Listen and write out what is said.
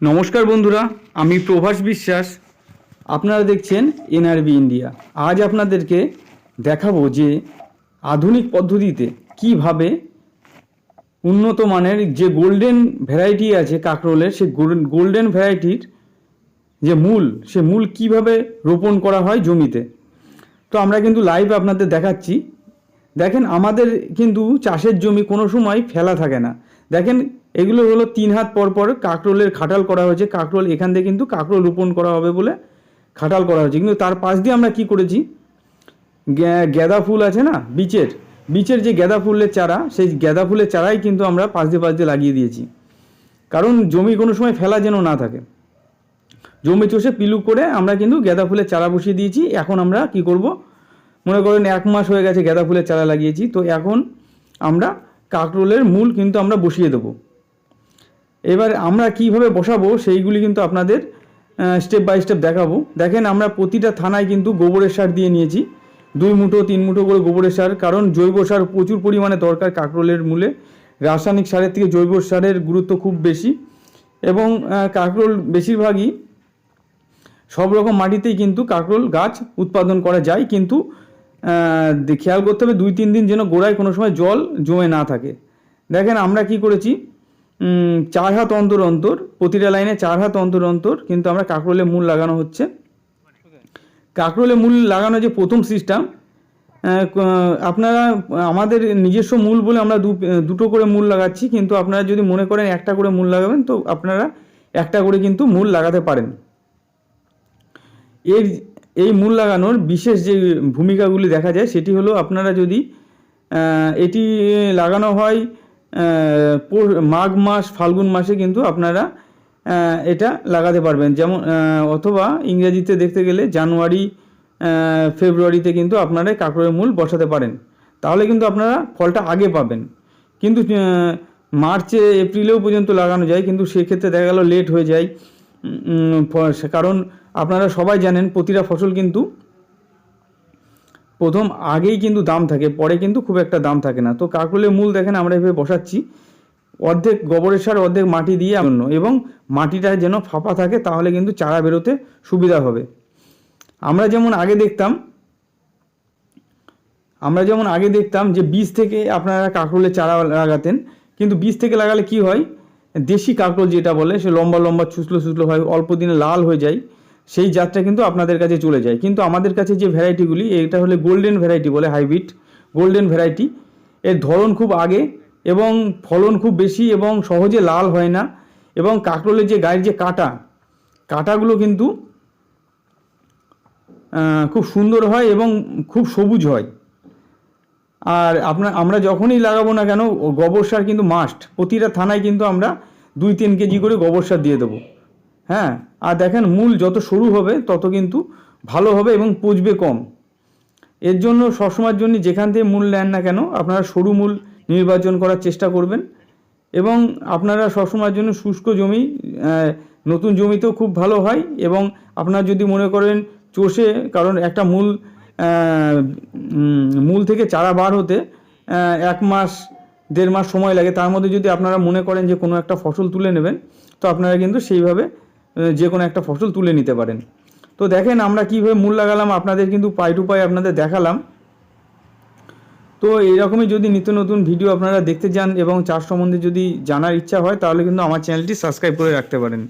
নমস্কার বন্ধুরা, আমি প্রভাস বিশ্বাস। আপনারা দেখছেন এনআরবি ইন্ডিয়া। আজ আপনাদেরকে দেখাবো যে আধুনিক পদ্ধতিতে কীভাবে উন্নত মানের যে গোল্ডেন ভ্যারাইটি আছে কাঁকরোলের সে গোল্ডেন ভ্যারাইটির যে মূল, সে মূল কীভাবে রোপণ করা হয় জমিতে। তো আমরা কিন্তু লাইভ আপনাদের দেখাচ্ছি। দেখেন আমাদের কিন্তু চাষের জমি কোনো সময় ফেলা থাকে না। দেখেন এগুলো হলো তিন হাত পর পর কাঁকরোলের খাটাল করা হয়েছে। কাঁকরোল এখান থেকে কিন্তু কাঁকরোল রোপণ করা হবে বলে খাটাল করা হয়েছে। কিন্তু তার পাশ দিয়ে আমরা কি করেছি? গে- গেঁদা ফুল আছে না, বিচের বিচের যে গেঁদা ফুলের চারা, সেই গেঁদা ফুলের চারাই কিন্তু আমরা পাশ দিয়ে পাশ দিয়ে লাগিয়ে দিয়েছি। কারণ জমি কোনো সময় ফেলা যেন না থাকে। জমি চষে পিলু করে আমরা কিন্তু গেঁদা ফুলের চারা বসিয়ে দিয়েছি। এখন আমরা কি করব? মনে করেন এক মাস হয়ে গেছে গেঁদা ফুলের চারা লাগিয়েছি। তো এখন আমরা কাঁকরোলের মূল কিন্তু আমরা বসিয়ে দেবো। এবার আমরা কীভাবে বসাবো সেইগুলি কিন্তু আপনাদের স্টেপ বাই স্টেপ দেখাবো। দেখেন আমরা প্রতিটা থানায় কিন্তু গোবরের সার দিয়ে নিয়েছি। দুই মুঠো, তিন মুঠো করে গোবরের সার, কারণ জৈব সার প্রচুর পরিমাণে দরকার কাঁকরোলের মূলে। রাসায়নিক সারের থেকে জৈব সারের গুরুত্ব খুব বেশি। এবং কাঁকরোল বেশিরভাগই সব রকম মাটিতেই কিন্তু কাঁকরোল গাছ উৎপাদন করা যায়। কিন্তু খেয়াল করতে হবে দুই, তিন দিন যেন গোড়ায় কোনো সময় জল জমে না থাকে। দেখেন আমরা কি করেছি? চার হাত অন্তর অন্তর, প্রতিটা লাইনে চার হাত অন্তর অন্তর, কিন্তু আমরা কাঁকরোলে মূল লাগানো হচ্ছে। কাঁকরোলে মূল লাগানো যে প্রথম সিস্টেম আপনারা, আমাদের নিজস্ব মূল বলে আমরা দুটো করে মূল লাগাচ্ছি, কিন্তু আপনারা যদি মনে করেন একটা করে মূল লাগাবেন, তো আপনারা একটা করে কিন্তু মূল লাগাতে পারেন। এর, এই মূল লাগানোর বিশেষ যে ভূমিকাগুলি দেখা যায়, সেটি হলো আপনারা যদি এটি লাগানো হয় মাঘ মাস, ফাল্গুন মাসে কিন্তু আপনারা এটা লাগাতে পারবেন। যেমন অথবা ইংরেজিতে দেখতে গেলে জানুয়ারি ফেব্রুয়ারিতে কিন্তু আপনারা কাঁকড়ের মূল বসাতে পারেন। তাহলে কিন্তু আপনারা ফলটা আগে পাবেন। কিন্তু মার্চে, এপ্রিলেও পর্যন্ত লাগানো যায়, কিন্তু সেক্ষেত্রে দেখা গেল লেট হয়ে যায়। কারণ আপনারা সবাই জানেন প্রতিটা ফসল কিন্তু প্রথম আগেই কিন্তু দাম থাকে, পরে কিন্তু খুব একটা দাম থাকে না। তো কাকরোলের মূল দেখেন আমরা এভাবে বসাচ্ছি। অর্ধেক গোবরের সার, অর্ধেক মাটি দিয়ে জন্য এবং মাটিটা যেন ফাঁপা থাকে তাহলে কিন্তু চারা বেরোতে সুবিধা হবে। আমরা যেমন আগে দেখতাম, আমরা যেমন আগে দেখতাম যে বীজ থেকে আপনারা কাঁকরোলের চারা লাগাতেন, কিন্তু বীজ থেকে লাগালে কি হয়? দেশি কাঁকরোল যেটা বলে, সে লম্বা লম্বা ছুসলো ছুসলো হয়, অল্প দিনে লাল হয়ে যায়। সেই জাতটা কিন্তু আপনাদের কাছে চলে যায়। কিন্তু আমাদের কাছে যে ভ্যারাইটিগুলি, এটা হলে গোল্ডেন ভ্যারাইটি বলে হাইব্রিড, গোল্ডেন ভ্যারাইটি। এর ধরন খুব আগে এবং ফলন খুব বেশি এবং সহজে লাল হয় না এবং কাঁকরোলের যে গায়ের যে কাঁটা, কাঁটাগুলো কিন্তু খুব সুন্দর হয় এবং খুব সবুজ হয়। আর আপনার আমরা যখনই লাগাবো না কেন গোবর সার কিন্তু মাস্ট প্রতিটা থানায় কিন্তু আমরা দুই তিন কেজি করে গোবর সার দিয়ে দেবো। হ্যাঁ আর দেখেন মূল যত সরু হবে, তত কিন্তু ভালো হবে এবং পচবে কম। এর জন্য সবসময়ের জন্য যেখান থেকে মূল নেন না কেন, আপনারা সরু মূল নির্বাচন করার চেষ্টা করবেন। এবং আপনারা সবসময়ের জন্য শুষ্ক জমি নতুন জমিতেও খুব ভালো হয় এবং আপনারা যদি মনে করেন চষে, কারণ একটা মূল মূল থেকে চারা বার হতে এক মাস, দেড় মাস সময় লাগে। তার মধ্যে যদি আপনারা মনে করেন যে কোনো একটা ফসল তুলে নেবেন, তো আপনারা কিন্তু সেইভাবে যে কোনো একটা ফসল তুলে নিতে পারেন। তো দেখেন আমরা কীভাবে মূল লাগালাম, আপনাদের কিন্তু পাই টু পাই আপনাদের দেখালাম। তো এইরকমই যদি নিত্য নতুন ভিডিও আপনারা দেখতে চান এবং চাষ সম্বন্ধে যদি জানার ইচ্ছা হয়, তাহলে কিন্তু আমার চ্যানেলটি সাবস্ক্রাইব করে রাখতে পারেন।